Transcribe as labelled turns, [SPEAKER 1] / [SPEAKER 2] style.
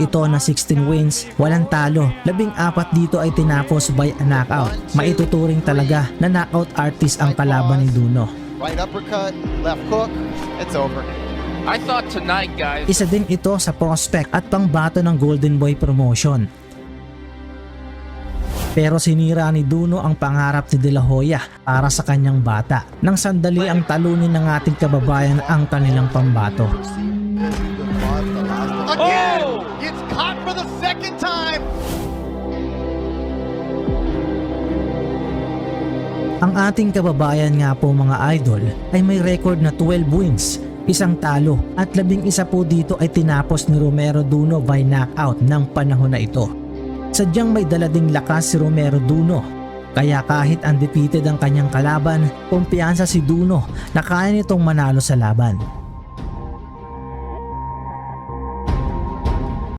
[SPEAKER 1] ito na 16 wins, walang talo. Labing apat dito ay tinapos by a knockout. Maituturing talaga na knockout artist ang kalaban ni Duno.
[SPEAKER 2] Right uppercut, left hook, it's over.
[SPEAKER 3] I thought tonight, guys.
[SPEAKER 1] Isa din ito sa prospect at pangbato ng Golden Boy promotion. Pero sinira ni Duno ang pangarap ni De La Hoya para sa kanyang bata. Nang sandali ang talunin ng ating kababayan ang kanilang pambato.
[SPEAKER 2] Again, it's caught for the second time.
[SPEAKER 1] Ang ating kababayan nga po mga idol ay may record na 12 wins, isang talo at labing isa po dito ay tinapos ni Romero Duno by knockout ng panahon na ito. Sadyang may dalading lakas si Romero Duno kaya kahit undefeated ang kanyang kalaban, kumpiyansa si Duno na kaya nitong manalo sa laban.